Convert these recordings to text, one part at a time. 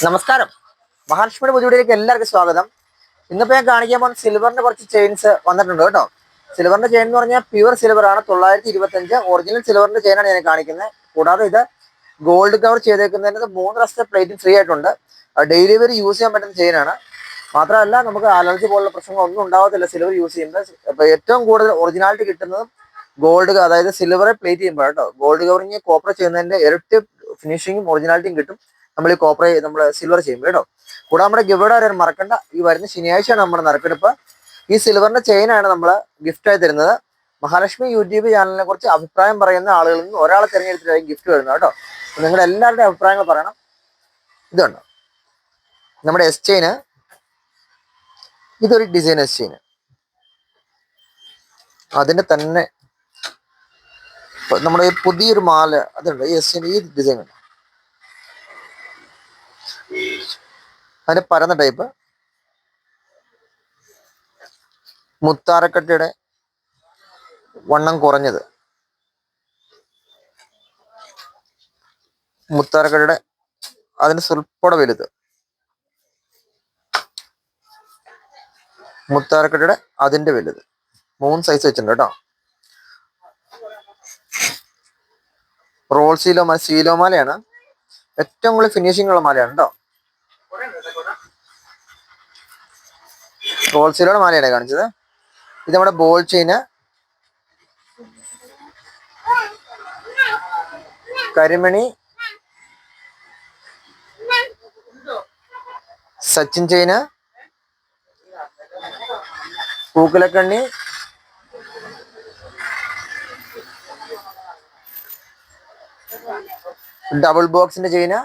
നമസ്കാരം. മഹാലക്ഷ്മിയുടെ പുതിയയിലേക്ക് എല്ലാവർക്കും സ്വാഗതം. ഇന്നിപ്പോൾ ഞാൻ കാണിക്കാൻ പോകുന്ന സിൽവറിന്റെ കുറച്ച് ചെയിൻസ് വന്നിട്ടുണ്ട് കേട്ടോ. സിൽവറിന്റെ ചെയിൻ എന്ന് പറഞ്ഞാൽ പ്യുവർ സിൽവർ ആണ്. തൊള്ളായിരത്തി ഇരുപത്തി അഞ്ച് ഒറിജിനൽ സിൽവറിന്റെ ചെയിനാണ് ഞാൻ കാണിക്കുന്നത്. കൂടാതെ ഇത് ഗോൾഡ് കവർ ചെയ്തേക്കുന്നതിന് മൂന്ന് ദിവസത്തെ പ്ലേറ്റിംഗ് ഫ്രീ ആയിട്ടുണ്ട്. ഡെയിലി വരെ യൂസ് ചെയ്യാൻ പറ്റുന്ന ചെയിനാണ് മാത്രമല്ല നമുക്ക് അലർജി പോലുള്ള പ്രശ്നങ്ങളൊന്നും ഉണ്ടാവത്തില്ല സിൽവർ യൂസ് ചെയ്യുമ്പോൾ അപ്പൊ ഏറ്റവും കൂടുതൽ ഒറിജിനാലിറ്റി കിട്ടുന്നതും ഗോൾഡ് അതായത് സിൽവറെ പ്ലേറ്റ് ചെയ്യുമ്പോൾ കേട്ടോ. ഗോൾഡ് കവറിങ് കോപ്പർ ചെയ്യുന്നതിന്റെ ഇരട്ടി ഫിനിഷിങ്ങും ഒറിജിനാലിറ്റിയും കിട്ടും. നമ്മൾ ഈ കോപ്പർ നമ്മൾ സിൽവർ ചെയ്യുമ്പോൾ കേട്ടോ. കൂടാതെ നമ്മുടെ ഗിഫ്റ്റ് ആരും മറക്കണ്ട. ഈ വരുന്ന ശനിയാഴ്ചയാണ് നമ്മുടെ നറുക്കെടുപ്പ്. ഈ സിൽവറിന്റെ ചെയിനാണ് നമ്മൾ ഗിഫ്റ്റായി തരുന്നത്. മഹാലക്ഷ്മി യൂട്യൂബ് ചാനലിനെ കുറിച്ച് അഭിപ്രായം പറയുന്ന ആളുകളിൽ നിന്ന് ഒരാളെ തിരഞ്ഞെടുത്തിട്ടായി ഗിഫ്റ്റ് വരുന്നത് കേട്ടോ. അപ്പൊ നിങ്ങളുടെ എല്ലാവരുടെയും അഭിപ്രായങ്ങൾ പറയണം. ഇതുണ്ട്. നമ്മുടെ എസ് ചെയിന് ഇതൊരു ഡിസൈൻ എസ് ചെയിന് അതിന്റെ തന്നെ. നമ്മുടെ പുതിയൊരു മാല അതുണ്ട്. ഈ എസ് ചെയിൻ ഈ ഡിസൈൻ ഉണ്ട്. അതിന്റെ പരന്ന ടൈപ്പ് മുത്താരക്കട്ടയുടെ വണ്ണം കുറഞ്ഞത്. മുത്താരക്കട്ടയുടെ അതിന് സ്വൽപ്പടെ വലുത്. മുത്താരക്കട്ടയുടെ അതിന്റെ വലുത്. മൂന്ന് സൈസ് വെച്ചിട്ടുണ്ട് കേട്ടോ. റോൾ സീലോ മാല സീലോ മാലയാണ്. ഏറ്റവും കൂടുതൽ ഫിനിഷിംഗ് ഉള്ള മാലയാണ് കേട്ടോ. റോൾ സീലോയുടെ മാലയാണ് കാണിച്ചത്? ഇത് നമ്മുടെ ബോൾ ചെയിന് കരിമണി. സച്ചിൻ ചെയിന് പൂക്കുലക്കണ്ണി ഡബിൾ ബോക്സിന്റെ ചെയിന്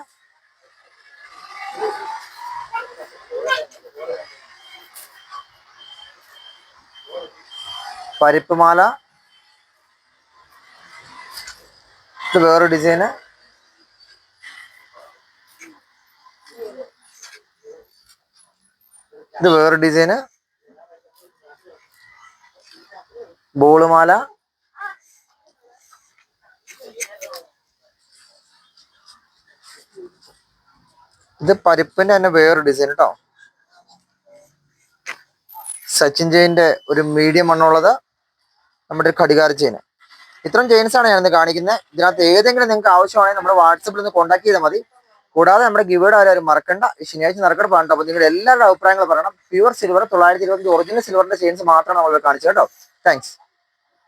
പരിപ്പ് മാല ഇത് വേറൊരു ഡിസൈന് ഇത് വേറൊരു ഡിസൈന് ബോളുമാല. ഇത് പരിപ്പിന്റെ തന്നെ വേറൊരു ഡിസൈൻ കേട്ടോ സച്ചിൻ ജയിന്റെ ഒരു മീഡിയം മണ്ണുള്ളത് നമ്മുടെ ഒരു ഘടികാര ചെയിൻ ഇത്രയും ചെയിൻസാണ് ഞാനിന്ന് കാണിക്കുന്നത്. ഇതിനകത്ത് ഏതെങ്കിലും നിങ്ങൾക്ക് ആവശ്യമാണെങ്കിൽ നമ്മുടെ വാട്സപ്പിൽ നിന്ന് കോൺടാക്ട് ചെയ്താൽ മതി. കൂടാതെ നമ്മുടെ ഗിവേഡ് ആരും മറക്കണ്ട. ശനിയാഴ്ച നടക്കട്ട് ആണ് അപ്പോൾ നിങ്ങളുടെ എല്ലാവരുടെ അഭിപ്രായങ്ങൾ പറയണം. പ്യുവർ സിൽവർ തൊള്ളായിരത്തി ഇരുപത്തി ഒറിജിനൽ സിൽവറിന്റെ ചെയിൻസ് മാത്രമാണ് നമ്മൾ കാണിച്ചത് കേട്ടോ. താങ്ക്സ്